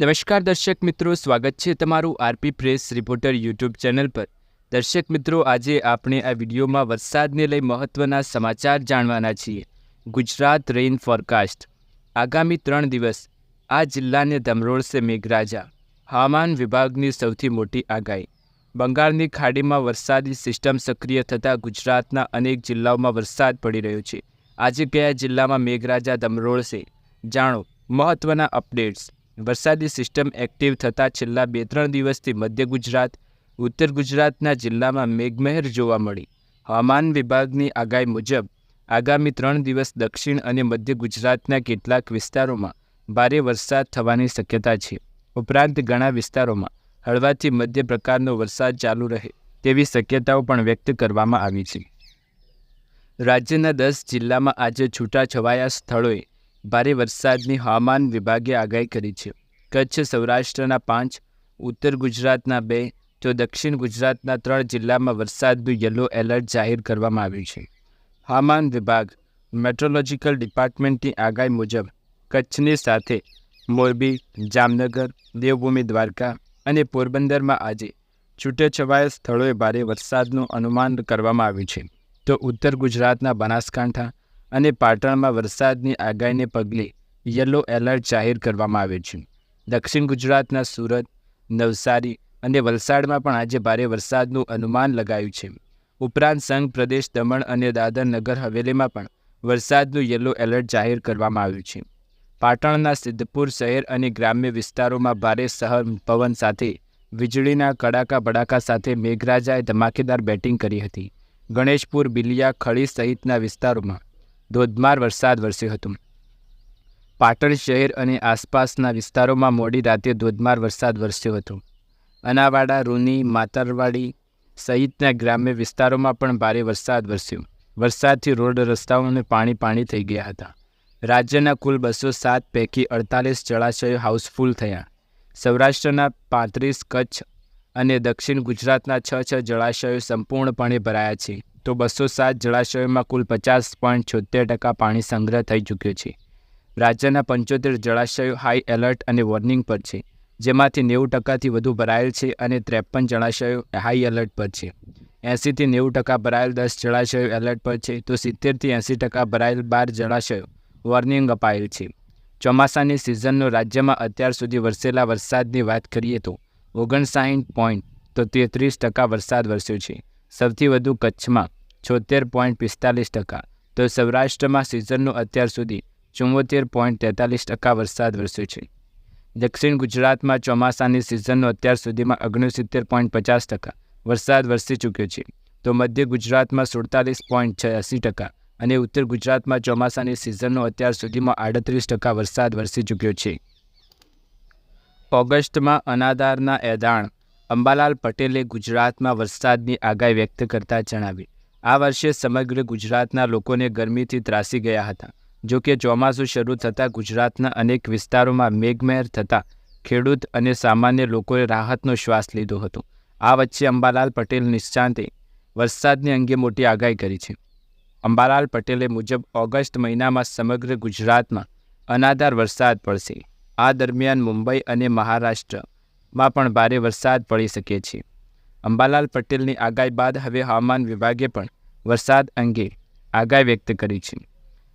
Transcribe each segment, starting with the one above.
નમસ્કાર દર્શક મિત્રો, સ્વાગત છે તમારું RP press reporter YouTube channel પર. દર્શક મિત્રો, આજે આપણે આ વિડીયોમાં વરસાદને લઈ મહત્ત્વના સમાચાર જાણવાના છીએ. ગુજરાત રેઇન ફોરકાસ્ટ આગામી ત્રણ દિવસ આ જિલ્લાને ધમરોળશે મેઘરાજા. હવામાન વિભાગની સૌથી મોટી આગાહી. બંગાળની ખાડીમાં વરસાદી સિસ્ટમ સક્રિય થતાં ગુજરાતના અનેક જિલ્લાઓમાં વરસાદ પડી રહ્યો છે. આજે કયા જિલ્લામાં મેઘરાજા ધમરોળશે જાણો. મહત્ત્વના અપડેટ્સ. વરસાદી સિસ્ટમ એક્ટિવ થતાં છેલ્લા બે ત્રણ દિવસથી મધ્ય ગુજરાત, ઉત્તર ગુજરાતના જિલ્લામાં મેઘમહેર જોવા મળી. હવામાન વિભાગની આગાહી મુજબ, આગામી ત્રણ દિવસ દક્ષિણ અને મધ્ય ગુજરાતના કેટલાક વિસ્તારોમાં ભારે વરસાદ થવાની શક્યતા છે. ઉપરાંત ઘણા વિસ્તારોમાં હળવાથી મધ્ય પ્રકારનો વરસાદ ચાલુ રહે તેવી શક્યતાઓ પણ વ્યક્ત કરવામાં આવી છે. રાજ્યના દસ જિલ્લામાં આજે છૂટાછવાયા સ્થળોએ ભારે વરસાદની હવામાન વિભાગે આગાહી કરી છે. કચ્છ, સૌરાષ્ટ્રના પાંચ, ઉત્તર ગુજરાતના બે, તો દક્ષિણ ગુજરાતના ત્રણ જિલ્લામાં વરસાદનું યલો એલર્ટ જાહેર કરવામાં આવ્યું છે. હવામાન વિભાગ મેટ્રોલોજીકલ ડિપાર્ટમેન્ટની આગાહી મુજબ, કચ્છની સાથે મોરબી, જામનગર, દેવભૂમિ, દ્વારકા અને પોરબંદરમાં આજે છૂટેછવાયા સ્થળોએ ભારે વરસાદનું અનુમાન કરવામાં આવ્યું છે. તો ઉત્તર ગુજરાતના બનાસકાંઠા અને પાટણમાં વરસાદની આગાહીને પગલે યલો એલર્ટ જાહેર કરવામાં આવ્યું છે. દક્ષિણ ગુજરાતના સુરત, નવસારી અને વલસાડમાં પણ આજે ભારે વરસાદનું અનુમાન લગાયું છે. ઉપરાંત સંઘ, પ્રદેશ, દમણ અને દાદર નગર હવેલીમાં પણ વરસાદનું યલો એલર્ટ જાહેર કરવામાં આવ્યું છે. પાટણના સિદ્ધપુર શહેર અને ગ્રામ્ય વિસ્તારોમાં ભારે સહર પવન સાથે વીજળીના કડાકા ભડાકા સાથે મેઘરાજાએ ધમાકેદાર બેટિંગ કરી હતી. ગણેશપુર, બિલિયા ખળી સહિતના વિસ્તારોમાં ધોધમાર વરસાદ વરસ્યો હતો. પાટણ શહેર અને આસપાસના વિસ્તારોમાં મોડી રાતે ધોધમાર વરસાદ વરસ્યો હતો. અનાવાડા, રૂની, માતરવાડી સહિતના ગ્રામ્ય વિસ્તારોમાં પણ ભારે વરસાદ વરસ્યો. વરસાદથી રોડ રસ્તાઓને પાણી પાણી થઈ ગયા હતા. રાજ્યના કુલ બસો સાત પૈકી અડતાલીસ જળાશયો હાઉસફુલ થયા. સૌરાષ્ટ્રના પાંત્રીસ કચ્છ અને દક્ષિણ ગુજરાતના છ છ જળાશયો સંપૂર્ણપણે ભરાયા છે. તો બસો સાત જળાશયોમાં કુલ પચાસ પોઈન્ટ છોતેર ટકા પાણી સંગ્રહ થઈ ચૂક્યો છે. રાજ્યના પંચોતેર જળાશયો હાઈ એલર્ટ અને વોર્નિંગ પર છે, જેમાંથી નેવું ટકાથી વધુ ભરાયેલ છે અને ત્રેપન જળાશયો હાઈ એલર્ટ પર છે. એંસીથી નેવું ટકા ભરાયેલ દસ જળાશયો એલર્ટ પર છે, તો સિત્તેરથી એંસી ટકા ભરાયેલ બાર જળાશયો વોર્નિંગ અપાયેલ છે. ચોમાસાની સિઝનનો રાજ્યમાં અત્યાર સુધી વરસેલા વરસાદની વાત કરીએ તો ઓગણસાઠ પોઈન્ટ તો તેત્રીસ ટકા વરસાદ વરસ્યો છે. સૌથી વધુ કચ્છમાં છોતેર પોઈન્ટ પિસ્તાલીસ ટકા, તો સૌરાષ્ટ્રમાં સિઝનનો અત્યાર સુધી ચુમ્મોતેર પોઈન્ટ તેતાલીસ ટકા વરસાદ વરસ્યો છે. દક્ષિણ ગુજરાતમાં ચોમાસાની સિઝનનો અત્યાર સુધીમાં ઓગણસિત્તેર પોઈન્ટ પચાસ ટકા, વરસાદ વરસી ચૂક્યો છે. તો મધ્ય ગુજરાતમાં સુડતાલીસ પોઈન્ટ છ્યાસી ટકા અને ઉત્તર ગુજરાતમાં ચોમાસાની સિઝનનો અત્યાર સુધીમાં આડત્રીસ ટકા વરસાદ વરસી ચૂક્યો છે. ઓગસ્ટમાં અનાદારના એદાણ અંબાલાલ પટેલે ગુજરાતમાં વરસાદની આગાહી વ્યક્ત કરતા જણાવી આ વર્ષે સમગ્ર ગુજરાતના લોકોને ગરમીથી ત્રાસી ગયા હતા. જો કે ચોમાસું શરૂ થતાં ગુજરાતના અનેક વિસ્તારોમાં મેઘમહેર થતાં ખેડૂત અને સામાન્ય લોકોએ રાહતનો શ્વાસ લીધો હતો. આ વચ્ચે અંબાલાલ પટેલ નિષ્ણાંતે વરસાદની અંગે મોટી આગાહી કરી છે. અંબાલાલ પટેલે મુજબ, ઓગસ્ટ મહિનામાં સમગ્ર ગુજરાતમાં અનાધાર વરસાદ પડશે. આ દરમિયાન મુંબઈ અને મહારાષ્ટ્રમાં પણ ભારે વરસાદ પડી શકે છે. અંબાલાલ પટેલની આગાહી બાદ હવે હવામાન વિભાગે પણ વરસાદ અંગે આગાહી વ્યક્ત કરી છે.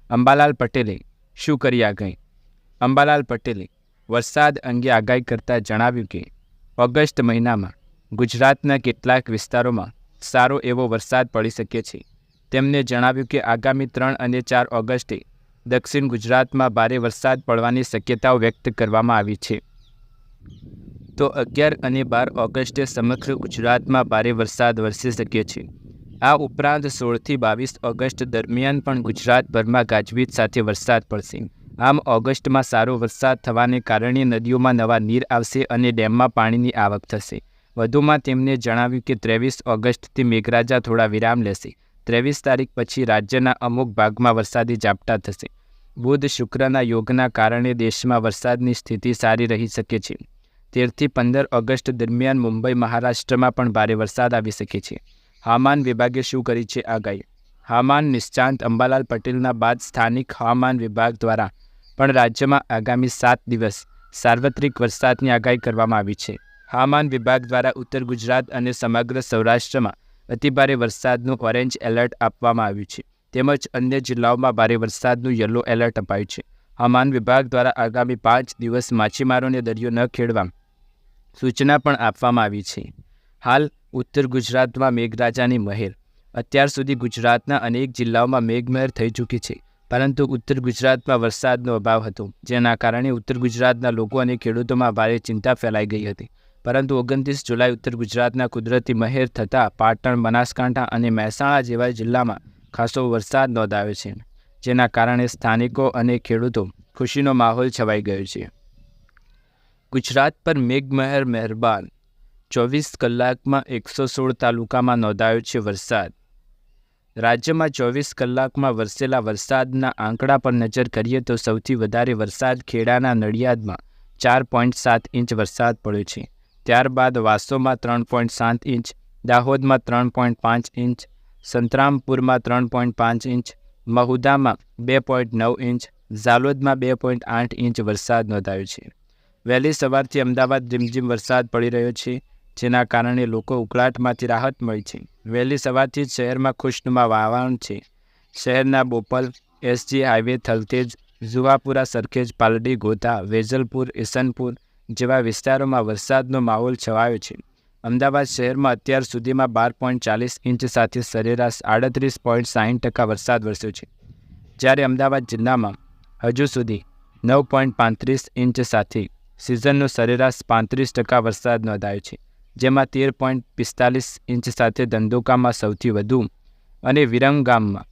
અંબાલાલ પટેલે શું કરી આગાહી? અંબાલાલ પટેલે વરસાદ અંગે આગાહી કરતાં જણાવ્યું કે, ઓગસ્ટ મહિનામાં ગુજરાતના કેટલાક વિસ્તારોમાં સારો એવો વરસાદ પડી શકે છે. તેમણે જણાવ્યું કે, આગામી ત્રણ અને ચાર ઓગસ્ટે દક્ષિણ ગુજરાતમાં ભારે વરસાદ પડવાની શક્યતાઓ વ્યક્ત કરવામાં આવી છે. તો અગિયાર અને બાર ઓગસ્ટે સમગ્ર ગુજરાતમાં ભારે વરસાદ વરસી શકે છે. આ ઉપરાંત સોળથી બાવીસ ઓગસ્ટ દરમિયાન પણ ગુજરાતભરમાં ગાજવીજ સાથે વરસાદ પડશે. આમ ઓગસ્ટમાં સારો વરસાદ થવાને કારણે નદીઓમાં નવા નીર આવશે અને ડેમમાં પાણીની આવક થશે. વધુમાં તેમને જણાવ્યું કે ત્રેવીસ ઓગસ્ટથી મેઘરાજા થોડા વિરામ લેશે. ત્રેવીસ તારીખ પછી રાજ્યના અમુક ભાગમાં વરસાદી ઝાપટા થશે. બુધ શુક્રના યોગના કારણે દેશમાં વરસાદની સ્થિતિ સારી રહી શકે છે. તેરથી પંદર ઓગસ્ટ દરમિયાન મુંબઈ, મહારાષ્ટ્રમાં પણ ભારે વરસાદ આવી શકે છે. હવામાન વિભાગે શું કરી છે આગાહી? હવામાન નિષ્ણાંત અંબાલાલ પટેલના બાદ સ્થાનિક હવામાન વિભાગ દ્વારા પણ રાજ્યમાં આગામી સાત દિવસ સાર્વત્રિક વરસાદની આગાહી કરવામાં આવી છે. હવામાન વિભાગ દ્વારા ઉત્તર ગુજરાત અને સમગ્ર સૌરાષ્ટ્રમાં અતિભારે વરસાદનું ઓરેન્જ એલર્ટ આપવામાં આવ્યું છે. તેમજ અન્ય જિલ્લાઓમાં ભારે વરસાદનું યલો એલર્ટ અપાયું છે. હવામાન વિભાગ દ્વારા આગામી પાંચ દિવસ માછીમારોને દરિયો ન ખેડવા સૂચના પણ આપવામાં આવી છે. હાલ ઉત્તર ગુજરાતમાં મેઘરાજાની મહેર. અત્યાર સુધી ગુજરાતના અનેક જિલ્લાઓમાં મેઘમહેર થઈ ચૂકી છે. પરંતુ ઉત્તર ગુજરાતમાં વરસાદનો અભાવ હતો, જેના કારણે ઉત્તર ગુજરાતના લોકો અને ખેડૂતોમાં ભારે ચિંતા ફેલાઈ ગઈ હતી. પરંતુ ઓગણત્રીસ જુલાઈ ઉત્તર ગુજરાતના કુદરતી મહેર થતાં પાટણ, બનાસકાંઠા અને મહેસાણા જેવા જિલ્લામાં ખાસો વરસાદ નોંધાયો છે, જેના કારણે સ્થાનિકો અને ખેડૂતો ખુશીનો માહોલ છવાઈ ગયો છે. ગુજરાત પર મેઘમહેર મહેરબાન. ચોવીસ કલાકમાં એકસો સોળ તાલુકામાં નોંધાયો છે વરસાદ. રાજ્યમાં ચોવીસ કલાકમાં વરસેલા વરસાદના આંકડા પર નજર કરીએ તો સૌથી વધારે વરસાદ ખેડાના નડિયાદમાં ચાર પોઈન્ટ સાત ઇંચ વરસાદ પડ્યો છે. ત્યારબાદ વાસોમાં ત્રણ પોઈન્ટ સાત ઇંચ, દાહોદમાં ત્રણ પોઈન્ટ પાંચ ઇંચ, સંતરામપુરમાં ત્રણ પોઈન્ટ પાંચ ઇંચ, મહુદામાં બે પોઈન્ટ નવ ઇંચ, ઝાલોદમાં બે પોઈન્ટ આઠ ઇંચ વરસાદ નોંધાયો છે. વહેલી સવારથી અમદાવાદ રીમઝીમ વરસાદ પડી રહ્યો છે, જેના કારણે લોકો ઉકળાટમાંથી રાહત મળી છે. વહેલી સવારથી જ શહેરમાં ખુશનુમા વાતાવરણ છે. શહેરના બોપલ, એસજી હાઈવે, થલતેજ જુવાપુરા સરખેજ, પાલડી, ગોધા, વેજલપુર, ઈસનપુર જેવા વિસ્તારોમાં વરસાદનો માહોલ છવાયો છે. અમદાવાદ શહેરમાં અત્યાર સુધીમાં બાર પોઈન્ટ ચાલીસ ઇંચ સાથે સરેરાશ આડત્રીસ પોઈન્ટ સાહીઠ ટકા વરસાદ વરસ્યો છે. જ્યારે અમદાવાદ જિલ્લામાં હજુ સુધી નવ પોઈન્ટ પાંત્રીસ ઇંચ સાથે સિઝનનો સરેરાશ પાંત્રીસ ટકા વરસાદ નોંધાયો છે, જેમાં તેર પોઈન્ટ પિસ્તાલીસ ઇંચ સાથે ધંધોકામાં સૌથી વધુ અને વિરંગામમાં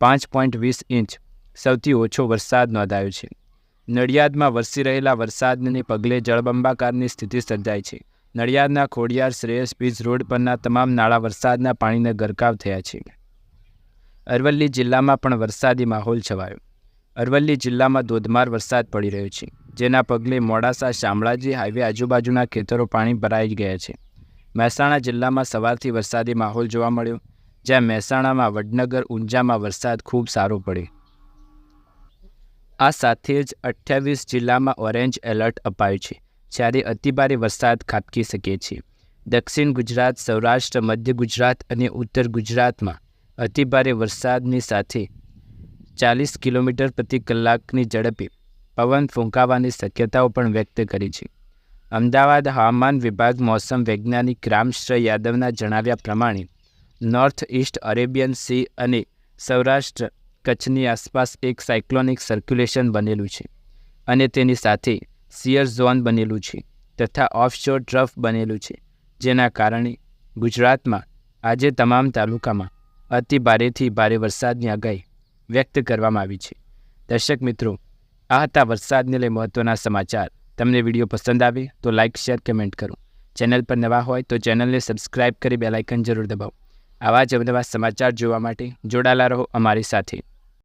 પાંચ પોઈન્ટ વીસ ઇંચ સૌથી ઓછો વરસાદ નોંધાયો છે. નડિયાદમાં વરસી રહેલા વરસાદને પગલે જળબંબાકારની સ્થિતિ સર્જાઈ છે. નડિયાદના ખોડિયાર શ્રેયસ બીચ રોડ પરના તમામ નાળા વરસાદના પાણીને ગરકાવ થયા છે. અરવલ્લી જિલ્લામાં પણ વરસાદી માહોલ છવાયો. અરવલ્લી જિલ્લામાં ધોધમાર વરસાદ પડી રહ્યો છે. જેના પગલે મોડાસા શામળાજી હાઈવે આજુબાજુના ખેતરો પાણી ભરાઈ ગયા છે. મહેસાણા જિલ્લામાં સવારથી વરસાદી માહોલ જોવા મળ્યો, જ્યાં મહેસાણામાં વડનગર ઊંઝામાં વરસાદ ખૂબ સારો પડ્યો. આ સાથે જ અઠ્યાવીસ જિલ્લામાં ઓરેન્જ એલર્ટ અપાયું છે, જ્યારે અતિભારે વરસાદ ખાબકી શકે છે. દક્ષિણ ગુજરાત, સૌરાષ્ટ્ર, મધ્ય ગુજરાત અને ઉત્તર ગુજરાતમાં અતિભારે વરસાદની સાથે ચાલીસ કિલોમીટર પ્રતિ કલાકની ઝડપે પવન ફૂંકાવાની શક્યતાઓ પણ વ્યક્ત કરી છે. અમદાવાદ હવામાન વિભાગ મોસમ વૈજ્ઞાનિક રામશ્ર યાદવના જણાવ્યા પ્રમાણે, નોર્થ ઇસ્ટ અરેબિયન સી અને સૌરાષ્ટ્ર કચ્છની આસપાસ એક સાયક્લોનિક સર્ક્યુલેશન બનેલું છે અને તેની સાથે સિયર ઝોન બનેલું છે તથા ઓફશોર ટ્રફ બનેલું છે, જેના કારણે ગુજરાતમાં આજે તમામ તાલુકામાં અતિ ભારેથી ભારે વરસાદની આગાહી વ્યક્ત કરવામાં આવી છે. દર્શક મિત્રો આ હતા વરસાદને લઈ મહત્ત્વના સમાચાર. તમને વીડિયો પસંદ આવે તો લાઇક શેર કમેન્ટ કરો. ચેનલ પર નવા હોય તો ચેનલને સબસ્ક્રાઇબ કરી બેલાઇકન જરૂર દબાવો. આવા જ અવનવા સમાચાર જોવા માટે જોડાયેલા રહો અમારી સાથે.